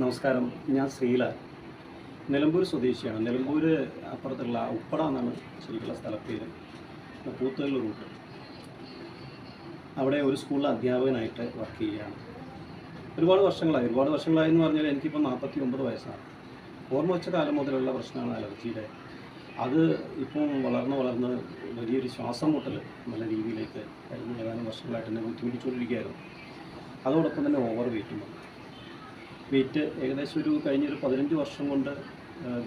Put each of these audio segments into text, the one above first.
നമസ്കാരം. ഞാൻ ശ്രീല. നിലമ്പൂർ സ്വദേശിയാണ്. നിലമ്പൂർ അപ്പുറത്തുള്ള ഉപ്പട എന്നാണ് ശരിക്കുള്ള സ്ഥലപ്പേര് പൂത്തല്ലൂർ റൂട്ട് അവിടെ ഒരു സ്കൂളിൽ അധ്യാപകനായിട്ട് വർക്ക് ചെയ്യുകയാണ്. ഒരുപാട് വർഷങ്ങളായി. ഒരുപാട് വർഷങ്ങളായി എന്ന് പറഞ്ഞാൽ എനിക്കിപ്പോൾ നാൽപ്പത്തി ഒമ്പത് വയസ്സാണ്. ഓർമ്മ വെച്ച കാലം മുതലുള്ള പ്രശ്നമാണ് അലർജിയുടെ. അത് ഇപ്പം വളർന്ന് വളർന്ന് വലിയൊരു ശ്വാസം മുട്ടൽ നല്ല രീതിയിലേക്ക് കഴിഞ്ഞ ഏതാനും വർഷങ്ങളായിട്ട് എന്നെ ബുദ്ധിമുട്ടിച്ചുകൊണ്ടിരിക്കുകയായിരുന്നു. അതോടൊപ്പം തന്നെ ഓവർ വെയിറ്റും വന്നു. വെയിറ്റ് ഏകദേശം ഒരു കഴിഞ്ഞൊരു പതിനഞ്ച് വർഷം കൊണ്ട്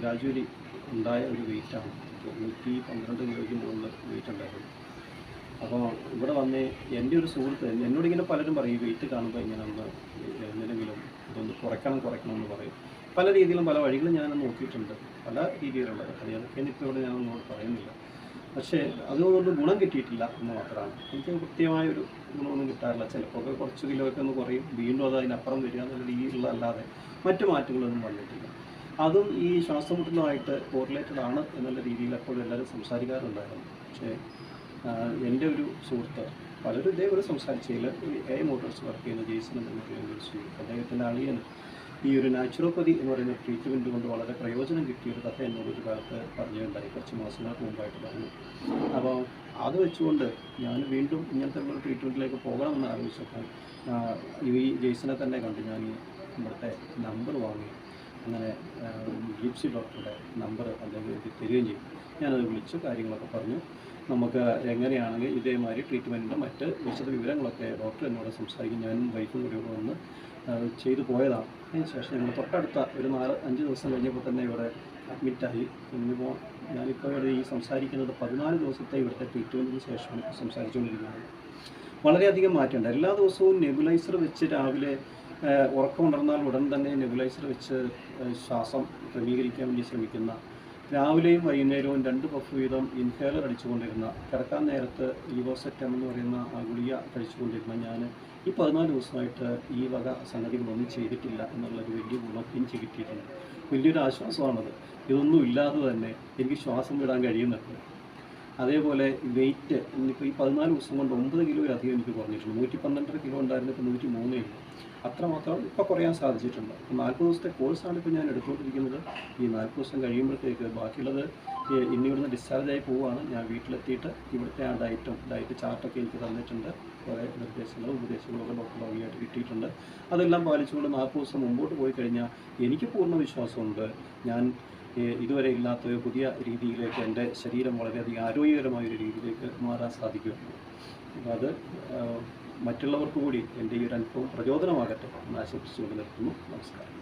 ഗ്രാജുവലി ഉണ്ടായ ഒരു വെയിറ്റാണ് നൂറ്റി പന്ത്രണ്ട് കിലോയ്ക്ക് മുകളിൽ വെയിറ്റ് ഉണ്ടായിരുന്നു. അപ്പോൾ ഇവിടെ വന്ന് എന്റെ ഒരു സുഹൃത്ത് എന്നോട് ഇങ്ങനെ പലരും പറയും വെയിറ്റ് കാണുമ്പോൾ ഇങ്ങനെ ഒന്ന് എന്തിനെങ്കിലും ഇതൊന്ന് കുറയ്ക്കണം കുറയ്ക്കണം എന്ന് പറയും. പല രീതിയിലും പല വഴികളും ഞാൻ നോക്കിയിട്ടുണ്ട്. പല രീതിയിലുള്ളത്. അത് ഏതൊക്കെയാണ് ഇപ്പോൾ ഇവിടെ ഞാനൊന്നും പറയുന്നില്ല. പക്ഷേ അതുകൊണ്ട് ഗുണം കിട്ടിയിട്ടില്ല എന്ന് മാത്രമാണ്. എനിക്ക് കൃത്യമായൊരു ഗുണമൊന്നും കിട്ടാറില്ല. ചിലപ്പോൾ കുറച്ച് കിലോ ഒക്കെ ഒന്ന് കുറയും. വീണ്ടും അത് അതിനപ്പുറം വരിക എന്നുള്ള രീതിയിലുള്ള അല്ലാതെ മറ്റു മാറ്റങ്ങളൊന്നും വന്നിട്ടില്ല. അതും ഈ ശ്വാസമുട്ടലുമായിട്ട് കോറിലേറ്റഡ് ആണ് എന്നുള്ള രീതിയിൽ എപ്പോഴും എല്ലാവരും സംസാരിക്കാറുണ്ടായിരുന്നു. പക്ഷേ എന്റെ ഒരു സുഹൃത്ത് പലരും ഇതേപോലെ സംസാരിച്ചതിൽ എ മോട്ടോഴ്സ് വർക്ക് ചെയ്യുന്ന ജെയ്സൺ എന്ന് അദ്ദേഹത്തിന്റെ അളിയന് ഈ ഒരു നാച്ചുറോപ്പതി എന്ന് പറയുന്ന ട്രീറ്റ്മെന്റ് കൊണ്ട് വളരെ പ്രയോജനം കിട്ടിയ ഒരു കഥ എന്നോട് ഒരു കാലത്ത് പറഞ്ഞിട്ടുണ്ടായി. കുറച്ച് മാസങ്ങൾക്ക് മുമ്പായിട്ട് പറഞ്ഞു. അപ്പോൾ അത് വെച്ചുകൊണ്ട് ഞാൻ വീണ്ടും ഇങ്ങനത്തെ ഒരു ട്രീറ്റ്മെന്റിലേക്ക് പോകണമെന്ന് ആലോചിച്ചപ്പോൾ ഈ ജെയ്സനെ തന്നെ കണ്ട്. ഞാൻ ഇവിടുത്തെ നമ്പർ വാങ്ങി. അങ്ങനെ ജിപ്സി ഡോക്ടറുടെ നമ്പർ അദ്ദേഹം തരികയും ചെയ്തു. ഞാനത് വിളിച്ചു കാര്യങ്ങളൊക്കെ പറഞ്ഞു. നമുക്ക് എങ്ങനെയാണെങ്കിൽ ഇതേമാതിരി ട്രീറ്റ്മെന്റിന്റെ മറ്റ് വിശദ വിവരങ്ങളൊക്കെ ഡോക്ടർ എന്നോട് സംസാരിക്കും. ഞാനും വൈഫും കൂടി ഇവിടെ വന്ന് ചെയ്തു പോയതാണ്. അതിന് ശേഷം ഞങ്ങൾ തൊട്ടടുത്ത ഒരു നാല് അഞ്ച് ദിവസം കഴിഞ്ഞപ്പോൾ തന്നെ ഇവിടെ അഡ്മിറ്റായി ഇന്നിപ്പോൾ ഞാനിപ്പോൾ ഇവിടെ ഈ സംസാരിക്കുന്നത് പതിനാല് ദിവസത്തെ ഇവിടുത്തെ ട്രീറ്റ്മെന്റിന് ശേഷമാണ് ഇപ്പോൾ സംസാരിച്ചുകൊണ്ടിരിക്കുന്നത്. വളരെയധികം മാറ്റമുണ്ട്. എല്ലാ ദിവസവും നെബുലൈസർ വെച്ച് രാവിലെ ഉറക്കം ഉറക്കമുണർന്നാൽ ഉടൻ തന്നെ നെബുലൈസർ വെച്ച് ശ്വാസം ക്രമീകരിക്കാൻ വേണ്ടി ശ്രമിക്കുന്ന രാവിലെയും വൈകുന്നേരവും രണ്ട് പഫ് വീതം ഇൻഹേലർ അടിച്ചുകൊണ്ടിരുന്ന കിടക്കാൻ നേരത്ത് ഈവോസെറ്റം എന്ന് പറയുന്ന ആ ഗുളിക കഴിച്ചുകൊണ്ടിരുന്ന ഞാൻ ഈ പതിനാല് ദിവസമായിട്ട് ഈ വക സംഗതികളൊന്നും ചെയ്തിട്ടില്ല എന്നുള്ളൊരു വലിയ ഗുണം എനിക്ക് കിട്ടിയിട്ടുണ്ട്. വലിയൊരു ആശ്വാസമാണത്. ഇതൊന്നും ഇല്ലാതെ തന്നെ എനിക്ക് ശ്വാസം വിടാൻ കഴിയുന്നുണ്ട്. അതേപോലെ വെയിറ്റ് ഇന്നിപ്പോൾ ഈ പതിനാല് ദിവസം കൊണ്ട് ഒമ്പത് കിലോയിലധികം എനിക്ക് കുറഞ്ഞിട്ടുണ്ട്. നൂറ്റി പന്ത്രണ്ടര കിലോ ഉണ്ടായിരുന്നു ഇപ്പോൾ നൂറ്റി മൂന്നേ ഉള്ളൂ. അത്രമാത്രം ഇപ്പോൾ കുറയാൻ സാധിച്ചിട്ടുണ്ട്. അപ്പോൾ നാൽപ്പത് ദിവസത്തെ കോഴ്സാണ് ഇപ്പോൾ ഞാൻ എടുത്തുകൊണ്ടിരിക്കുന്നത്. ഈ നാൽപ്പത് ദിവസം കഴിയുമ്പോഴത്തേക്ക് ബാക്കിയുള്ളത് ഇന്ന് ഇനി ഇവിടുന്ന് ഡിസ്ചാർജ് ആയി പോവുകയാണ് ഞാൻ വീട്ടിലെത്തിയിട്ട് ഇവിടുത്തെ ആ ഡയറ്റും ഡയറ്റ് ചാർട്ടൊക്കെ എനിക്ക് തന്നിട്ടുണ്ട്. കുറേ നിർദ്ദേശങ്ങളും ഉപദേശങ്ങളും ഒക്കെ ഡോക്ടർ ഭംഗിയായിട്ട് കിട്ടിയിട്ടുണ്ട്. അതെല്ലാം പാലിച്ചുകൊണ്ട് നാൽപ്പത് ദിവസം മുമ്പോട്ട് പോയി കഴിഞ്ഞാൽ എനിക്ക് പൂർണ വിശ്വാസമുണ്ട്. ഞാൻ ഇതുവരെ ഇല്ലാത്ത ഒരു പുതിയ രീതിയിലേക്ക് എന്റെ ശരീരം വളരെയധികം ആരോഗ്യകരമായ ഒരു രീതിയിലേക്ക് മാറാൻ സാധിക്കും. അപ്പോൾ അത് മറ്റുള്ളവർക്ക് കൂടി എന്റെ ഈ ഒരു അനുഭവം പ്രചോദനമാകട്ടെ എന്ന് ആശംസിച്ചുകൊണ്ട് നിർത്തുന്നു. നമസ്കാരം.